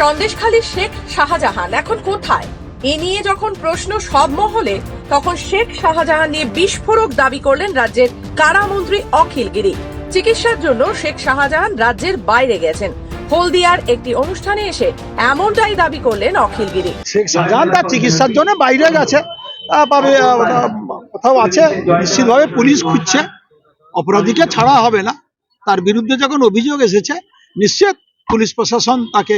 সন্দেশখালীর শেখ শাহজাহান এখন কোথায়? এ নিয়ে যখন প্রশ্ন সব মহলে তখন শেখ শাহজাহান নিয়ে বিস্ফোরক দাবি করলেন রাজ্যের কারামন্ত্রী অখিল গিরি। চিকিৎসার জন্য শেখ শাহজাহান রাজ্যের বাইরে গেছেন। হলদিয়ার একটি অনুষ্ঠানে এসে এমনটাই দাবি করলেন অখিল গিরি। শেখ শাহজাহান তার চিকিৎসার জন্য বাইরে গেছে। কোথাও আছে। নিশ্চিতভাবে পুলিশ খুঁজছে। অপরাধীকে ছাড়া হবে না। তার বিরুদ্ধে যখন অভিযোগ এসেছে নিশ্চিত পুলিশ প্রশাসন তাকে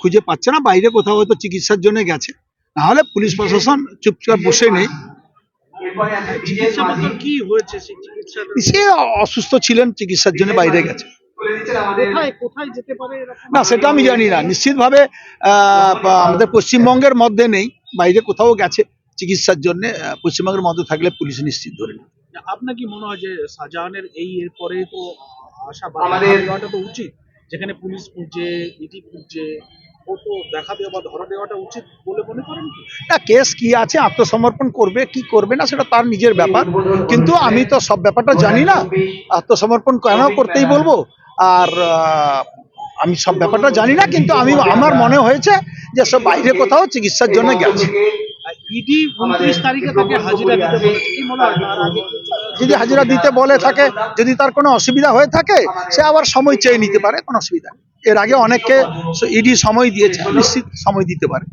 খুঁজে পাচ্ছে না বাইরে কোথাও হয়তো চিকিৎসার জন্য গেছে। নাহলে পুলিশ প্রশাসন চুপচাপ বসে নেই। কি হয়েছে সেই চিকিৎসার? সে অসুস্থ ছিলেন চিকিৎসার জন্য বাইরে গেছে। কোথায় কোথায় যেতে পারে এরকম? না সেটা আমি জানি না। নিশ্চিতভাবে আহ, আমাদের পশ্চিমবঙ্গের মধ্যে নেই বাইরে কোথাও গেছে চিকিৎসার জন্য পশ্চিমবঙ্গের মধ্যে থাকলে পুলিশ নিশ্চিত ধরে নেবে। আপনার কি মনে হয় যে শাহজাহানের এই এর পরে তো আশা আমাদের- তো উচিত? যেখানে পুলিশ খুঁজছে ইডি খুঁজছে ও তো দেখা দেওয়া বা ধরা দেওয়াটা উচিত বলে মনে করেন না কেস কি আছে আত্মসমর্পণ করবে কি করবে না সেটা তার নিজের ব্যাপার। কিন্তু আমি তো সব ব্যাপারটা জানি না। আত্মসমর্পণ কেন করতেই বলব? আর আমি সব ব্যাপারটা জানি না কিন্তু আমি আমার মনে হয়েছে যে সব বাইরে কোথাও চিকিৎসার জন্য গেছে। ইডি উনত্রিশ তারিখে তাকে হাজিরা দিতে বলেছে। কি মনে হয় যদি হাজিরা দিতে বলে থাকে, যদি তার কোনো অসুবিধা হয়ে থাকে, সে আবার সময় চেয়ে নিতে পারে, কোনো অসুবিধা নেই। এর আগে অনেককে ইডি সময় দিয়েছে, নিশ্চিত সময় দিতে পারে।